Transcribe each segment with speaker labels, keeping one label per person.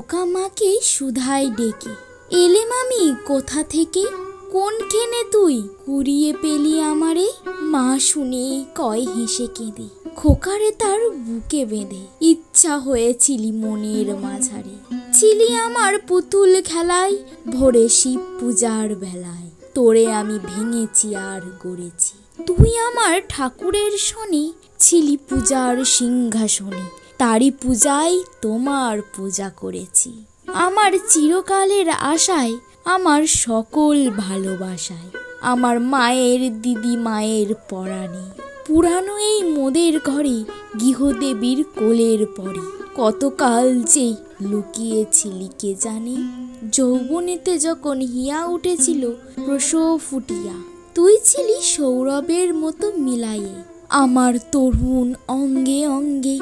Speaker 1: ক্ষুধায় ডেকে। এলে মামি, কোথা থেকে? কোন খেনে তুই? কুড়িয়ে পেলি আমারে? মা শুনে কয় হেসে কেঁদে। খোকারে তার বুকে বেঁধে। ইচ্ছা হয়েছিলি মনের মাঝারে। ছিলি আমার পুতুল খেলায়, ভোরে শিব পূজার বেলায়। তোরে আমি ভেঙেছি আর গড়েছি। তুই আমার ঠাকুরের শনি, ছিলি পূজার সিংহাসনে। তারই পূজায় তোমার পূজা করেছি। আমার চিরকালের আশায়, আমার সকল ভালোবাসায়। আমার মায়ের দিদি মায়ের পরাণে। পুরানো এই মোদের ঘরে গৃহদেবীর কোলের পরে। কতকাল যে লুকিয়েছিলি কে জানে। যৌবনেতে যখন হিয়া উঠেছিল, প্রসব ফুটিয়া। তুই ছিলি সৌরভের মতো মিলায়ে। আমার তরুণ অঙ্গে অঙ্গে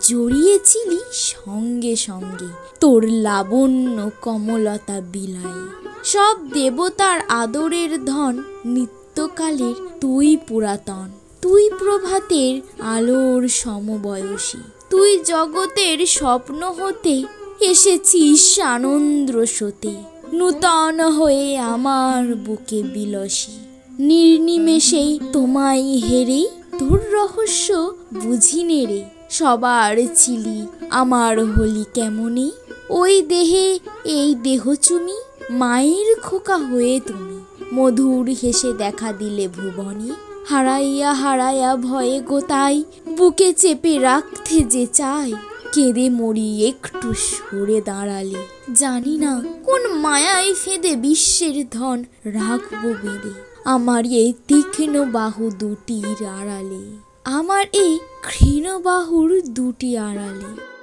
Speaker 1: জড়িয়েছিলি সঙ্গে সঙ্গে। তোর লাবণ্য কমলতা বিলায়ে সব দেবতার আদরের ধন নিত্যকালের তুই পুরাতন। তুই প্রভাতের আলোর সমবয়সী। তুই জগতের স্বপ্ন হতে এসেছিস আনন্দ স্রোতে। নূতন হয়ে আমার বুকে বিলসী। নির্নিমেষেই তোমায় হেরেই তোর রহস্য বুঝি রে। সবার চিলি আমার হলি কেমনে? ওই দেহে এই দেহ চুমি, মায়ের খোকা হয়ে তুমি। মধুর হেসে দেখা দিলে ভুবনে, হারাইয়া হারাইয়া ভয়ে গোতাই বুকে চেপে রাখতে যে চায়। কেঁদে মরি একটু সরে দাঁড়ালে। জানি না কোন মায়ায় ফেঁদে বিশ্বের ধন রাখব বেঁধে আমার এই তীক্ষ্ণ বাহু দুটির আড়ালে। আমার এই ক্ষীণ বাহুর দুটি আড়ালে।